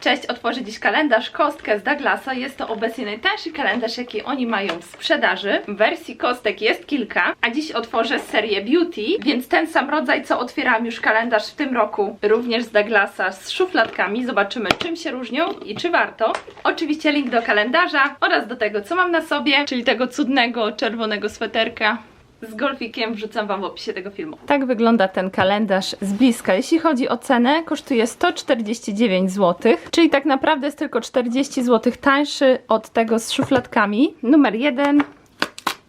Cześć, otworzę dziś kalendarz Kostkę z Douglasa. Jest to obecnie najtańszy kalendarz, jaki oni mają w sprzedaży. Wersji kostek jest kilka, a dziś otworzę serię Beauty, więc ten sam rodzaj, co otwierałam już kalendarz w tym roku, również z Douglasa z szufladkami. Zobaczymy, czym się różnią i czy warto. Oczywiście link do kalendarza oraz do tego, co mam na sobie, czyli tego cudnego czerwonego sweterka z golfikiem wrzucam Wam w opisie tego filmu. Tak wygląda ten kalendarz z bliska. Jeśli chodzi o cenę, kosztuje 149 zł, czyli tak naprawdę jest tylko 40 zł tańszy od tego z szufladkami. Numer 1.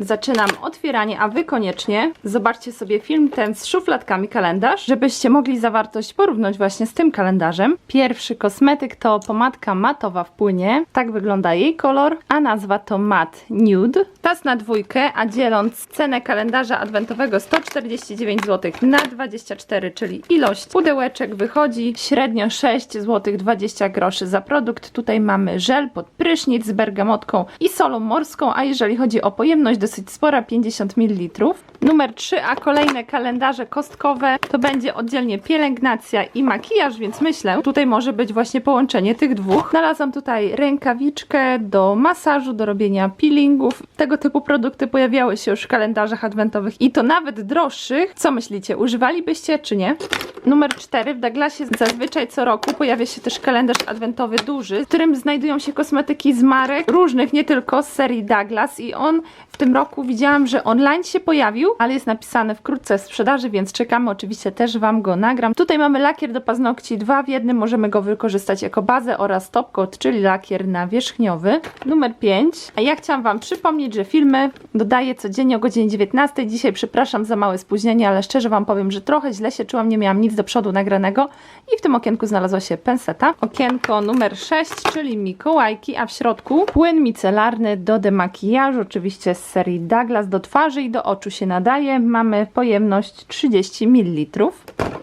Zaczynam otwieranie, a Wy koniecznie zobaczcie sobie film ten z szufladkami kalendarz, żebyście mogli zawartość porównać właśnie z tym kalendarzem. Pierwszy kosmetyk to pomadka matowa w płynie. Tak wygląda jej kolor, a nazwa to Matte Nude. Tas na dwójkę, a dzieląc cenę kalendarza adwentowego 149 zł na 24, czyli ilość pudełeczek wychodzi średnio 6 zł 20 groszy za produkt. Tutaj mamy żel pod prysznic z bergamotką i solą morską, a jeżeli chodzi o pojemność dosyć spora, 50 ml. Numer 3, a kolejne kalendarze kostkowe to będzie oddzielnie pielęgnacja i makijaż, więc myślę, tutaj może być właśnie połączenie tych dwóch. Znalazłam tutaj rękawiczkę do masażu, do robienia peelingów. Tego typu produkty pojawiały się już w kalendarzach adwentowych i to nawet droższych. Co myślicie, używalibyście czy nie? Numer 4. W Douglasie zazwyczaj co roku pojawia się też kalendarz adwentowy duży, w którym znajdują się kosmetyki z marek różnych, nie tylko z serii Douglas i on w tym roku widziałam, że online się pojawił, ale jest napisane wkrótce w sprzedaży, więc czekamy. Oczywiście też Wam go nagram. Tutaj mamy lakier do paznokci dwa w jednym. Możemy go wykorzystać jako bazę oraz top coat, czyli lakier nawierzchniowy. Numer 5. A ja chciałam Wam przypomnieć, że filmy dodaję codziennie o godzinie 19. Dzisiaj przepraszam za małe spóźnienie, ale szczerze Wam powiem, że trochę źle się czułam, nie miałam nic do przodu nagranego i w tym okienku znalazła się penseta. Okienko numer 6, czyli Mikołajki, a w środku płyn micelarny do demakijażu, oczywiście z serii Douglas do twarzy i do oczu się nadaje. Mamy pojemność 30 ml.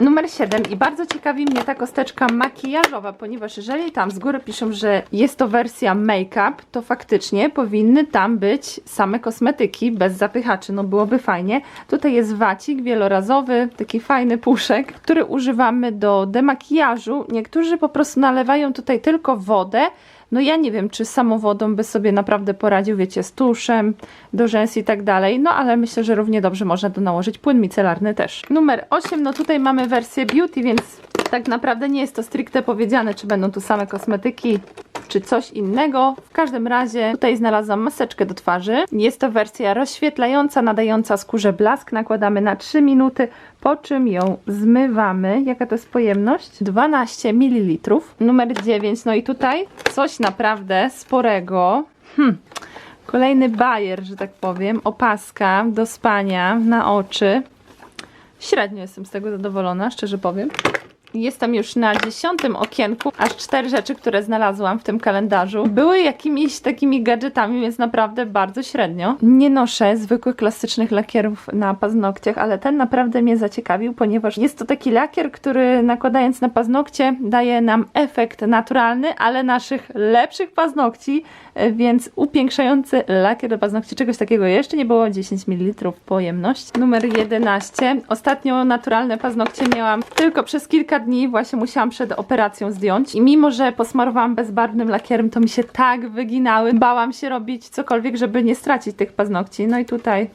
Numer 7 i bardzo ciekawi mnie ta kosteczka makijażowa, ponieważ jeżeli tam z góry piszą, że jest to wersja make-up, to faktycznie powinny tam być same kosmetyki bez zapychaczy, no byłoby fajnie. Tutaj jest wacik wielorazowy, taki fajny puszek, który używamy do demakijażu. Niektórzy po prostu nalewają tutaj tylko wodę, no ja nie wiem, czy samą wodą by sobie naprawdę poradził, wiecie, z tuszem, do rzęs i tak dalej, no ale myślę, że równie dobrze można tu nałożyć płyn micelarny też. Numer 8, no tutaj mamy wersję beauty, więc tak naprawdę nie jest to stricte powiedziane, czy będą tu same kosmetyki, czy coś innego. W każdym razie tutaj znalazłam maseczkę do twarzy. Jest to wersja rozświetlająca, nadająca skórze blask. Nakładamy na 3 minuty, po czym ją zmywamy. Jaka to jest pojemność? 12 ml. Numer 9, no i tutaj coś naprawdę sporego. Hmm. Kolejny bajer, że tak powiem. Opaska do spania na oczy. Średnio jestem z tego zadowolona, szczerze powiem. Jestem już na dziesiątym okienku, aż cztery rzeczy, które znalazłam w tym kalendarzu. Były jakimiś takimi gadżetami, więc naprawdę bardzo średnio. Nie noszę zwykłych klasycznych lakierów na paznokciach, ale ten naprawdę mnie zaciekawił, ponieważ jest to taki lakier, który nakładając na paznokcie daje nam efekt naturalny, ale naszych lepszych paznokci, więc upiększający lakier do paznokci. Czegoś takiego jeszcze nie było, 10 ml pojemność. Numer 11. Ostatnio naturalne paznokcie miałam tylko przez kilka dni, właśnie musiałam przed operacją zdjąć i mimo, że posmarowałam bezbarwnym lakierem, to mi się tak wyginały. Bałam się robić cokolwiek, żeby nie stracić tych paznokci. No i tutaj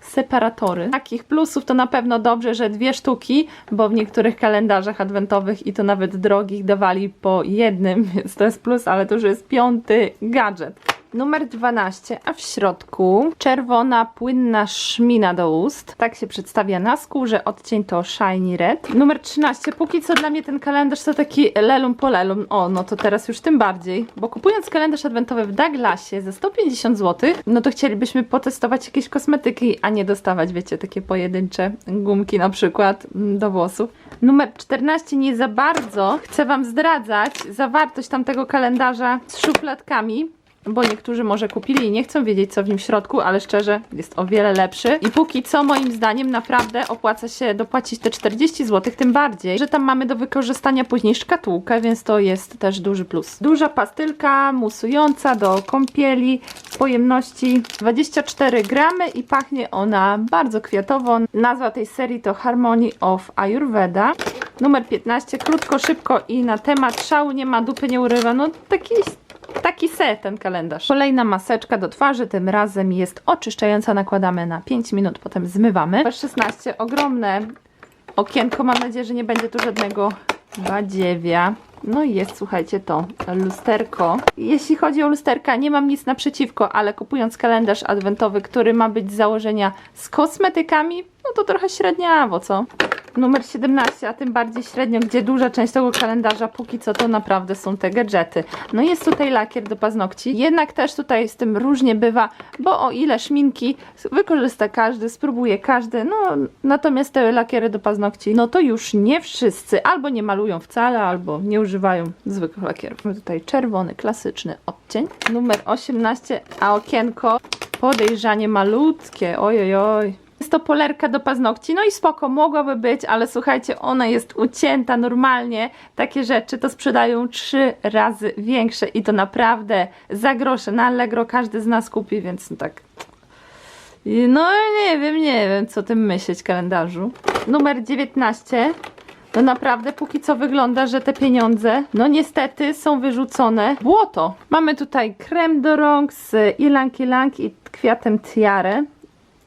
separatory. Takich plusów to na pewno dobrze, że dwie sztuki, bo w niektórych kalendarzach adwentowych i to nawet drogich dawali po jednym, więc to jest plus, ale to już jest piąty gadżet. Numer 12, a w środku czerwona płynna szmina do ust. Tak się przedstawia na skórze, odcień to Shiny Red. Numer 13, póki co dla mnie ten kalendarz to taki lelum po lelum. O, no to teraz już tym bardziej, bo kupując kalendarz adwentowy w Douglasie za 150 zł, no to chcielibyśmy potestować jakieś kosmetyki, a nie dostawać, wiecie, takie pojedyncze gumki na przykład mm, do włosów. Numer 14 nie za bardzo chcę Wam zdradzać zawartość tamtego kalendarza z szufladkami, bo niektórzy może kupili i nie chcą wiedzieć, co w nim w środku, ale szczerze jest o wiele lepszy. I póki co, moim zdaniem, naprawdę opłaca się dopłacić te 40 zł, tym bardziej, że tam mamy do wykorzystania później szkatułkę, więc to jest też duży plus. Duża pastylka musująca do kąpieli pojemności 24 gramy i pachnie ona bardzo kwiatowo. Nazwa tej serii to Harmony of Ayurveda. Numer 15, krótko, szybko i na temat szału nie ma dupy, nie urywa. No taki, taki set ten kalendarz. Kolejna maseczka do twarzy, tym razem jest oczyszczająca, nakładamy na 5 minut, potem zmywamy. Numer 16, ogromne okienko, mam nadzieję, że nie będzie tu żadnego badziewia. No i jest, słuchajcie, to lusterko. Jeśli chodzi o lusterka, nie mam nic naprzeciwko, ale kupując kalendarz adwentowy, który ma być z założenia z kosmetykami, no to trochę średniawo, co? Numer 17, a tym bardziej średnio, gdzie duża część tego kalendarza póki co to naprawdę są te gadżety. No jest tutaj lakier do paznokci, jednak też tutaj z tym różnie bywa, bo o ile szminki wykorzysta każdy, spróbuje każdy, no natomiast te lakiery do paznokci, no to już nie wszyscy, albo nie malują wcale, albo nie używają zwykłych lakierów. Mamy tutaj czerwony, klasyczny odcień. Numer 18, a okienko podejrzanie malutkie, oj, oj, oj. Jest to polerka do paznokci, no i spoko, mogłaby być, ale słuchajcie, ona jest ucięta normalnie. Takie rzeczy to sprzedają trzy razy większe i to naprawdę za grosze. Na Allegro każdy z nas kupi, więc no tak. No nie wiem, nie wiem co tym myśleć kalendarzu. Numer 19. No naprawdę póki co wygląda, że te pieniądze, no niestety są wyrzucone błoto. Mamy tutaj krem do rąk z Ilang Ilang i kwiatem tiare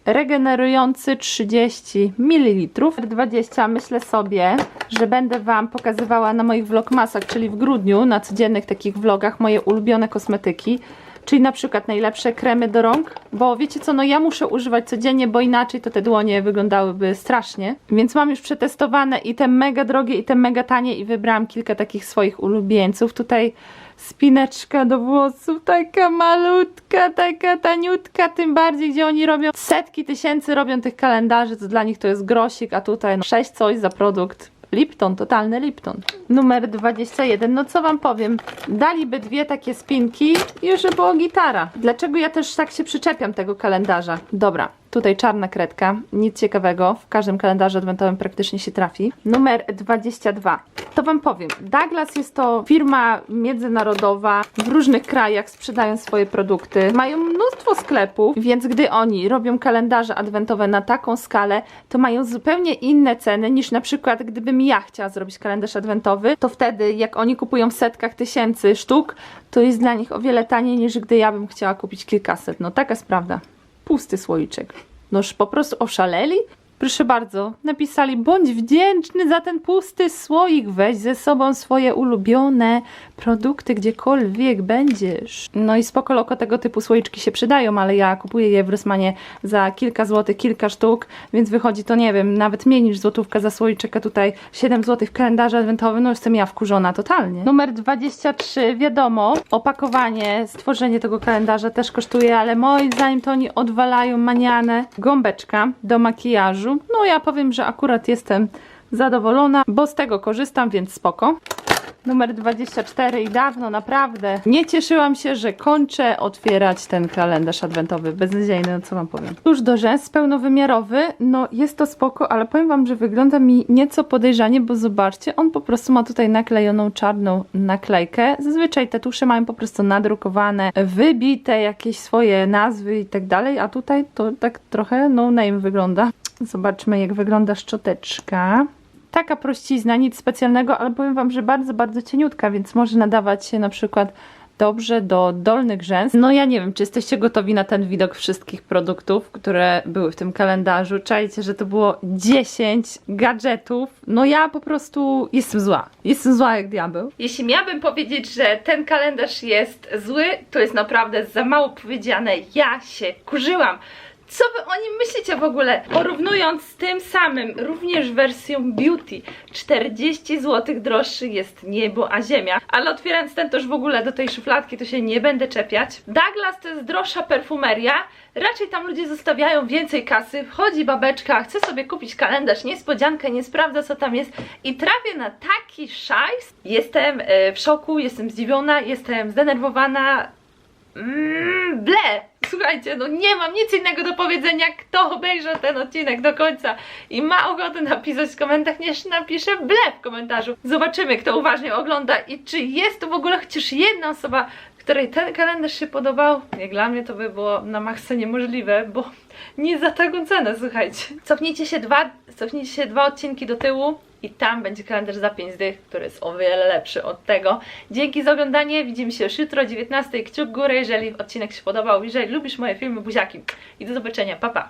regenerujący 30 ml. 20 myślę sobie, że będę Wam pokazywała na moich vlogmasach, czyli w grudniu, na codziennych takich vlogach, moje ulubione kosmetyki. Czyli na przykład najlepsze kremy do rąk, bo wiecie co, no ja muszę używać codziennie, bo inaczej to te dłonie wyglądałyby strasznie. Więc mam już przetestowane i te mega drogie i te mega tanie i wybrałam kilka takich swoich ulubieńców. Tutaj spineczka do włosów, taka malutka, taka taniutka, tym bardziej, gdzie oni robią setki tysięcy, robią tych kalendarzy, to dla nich to jest grosik, a tutaj no, 6 coś za produkt. Lipton, totalny Lipton. Numer 21, no co wam powiem, daliby dwie takie spinki i już by było gitara. Dlaczego ja też tak się przyczepiam tego kalendarza? Dobra, tutaj czarna kredka, nic ciekawego, w każdym kalendarzu adwentowym praktycznie się trafi. Numer 22, to wam powiem, Douglas jest to firma międzynarodowa, w różnych krajach sprzedają swoje produkty, mają mnóstwo sklepów, więc gdy oni robią kalendarze adwentowe na taką skalę, to mają zupełnie inne ceny niż na przykład gdybym ja chciała zrobić kalendarz adwentowy, to wtedy jak oni kupują w setkach tysięcy sztuk, to jest dla nich o wiele taniej niż gdy ja bym chciała kupić kilkaset. No taka jest prawda. Pusty słoiczek. Noż po prostu oszaleli? Proszę bardzo, napisali bądź wdzięczny za ten pusty słoik, weź ze sobą swoje ulubione produkty gdziekolwiek będziesz. No i spoko loko tego typu słoiczki się przydają, ale ja kupuję je w Rosmanie za kilka złotych, kilka sztuk, więc wychodzi to nie wiem, nawet mniej niż złotówka za słoiczek, a tutaj 7 złotych w kalendarzu adwentowym, no jestem ja wkurzona totalnie. Numer 23, wiadomo, opakowanie, stworzenie tego kalendarza też kosztuje, ale moim zdaniem to oni odwalają manianę. Gąbeczka do makijażu, no ja powiem, że akurat jestem zadowolona, bo z tego korzystam, więc spoko. Numer 24 i dawno naprawdę nie cieszyłam się, że kończę otwierać ten kalendarz adwentowy. Beznadziejny, no co wam powiem. Tuż do rzęs pełnowymiarowy, no jest to spoko, ale powiem wam, że wygląda mi nieco podejrzanie, bo zobaczcie, on po prostu ma tutaj naklejoną czarną naklejkę. Zazwyczaj te tusze mają po prostu nadrukowane, wybite jakieś swoje nazwy i tak dalej, a tutaj to tak trochę no name wygląda. Zobaczmy jak wygląda szczoteczka. Taka prościzna, nic specjalnego, ale powiem Wam, że bardzo, bardzo cieniutka, więc może nadawać się na przykład dobrze do dolnych rzęs. No ja nie wiem, czy jesteście gotowi na ten widok wszystkich produktów, które były w tym kalendarzu. Czajcie, że to było 10 gadżetów. No ja po prostu jestem zła. Jestem zła jak diabeł. Jeśli miałabym powiedzieć, że ten kalendarz jest zły, to jest naprawdę za mało powiedziane. Ja się kurzyłam. Co wy o nim myślicie w ogóle? Porównując z tym samym, również wersją Beauty, 40 zł droższy jest niebo a ziemia. Ale otwierając ten też w ogóle do tej szufladki, to się nie będę czepiać. Douglas to jest droższa perfumeria. Raczej tam ludzie zostawiają więcej kasy. Wchodzi babeczka, chce sobie kupić kalendarz, niespodziankę, nie sprawdza co tam jest i trafię na taki szajs. Jestem e, w szoku, jestem zdziwiona, jestem zdenerwowana. Mmm, ble! Słuchajcie, no nie mam nic innego do powiedzenia. Kto obejrzy ten odcinek do końca i ma ochotę napisać w komentarzach, niech napisze ble w komentarzu. Zobaczymy, kto uważnie ogląda i czy jest tu w ogóle chociaż jedna osoba, której ten kalendarz się podobał, jak dla mnie to by było na maksa niemożliwe, bo nie za taką cenę, słuchajcie. Cofnijcie się dwa, cofnijcie się dwa odcinki do tyłu i tam będzie kalendarz za 5 dych, który jest o wiele lepszy od tego. Dzięki za oglądanie, widzimy się już jutro o 19. Kciuk górę, jeżeli odcinek się podobał, jeżeli lubisz moje filmy, buziaki. I do zobaczenia, pa pa!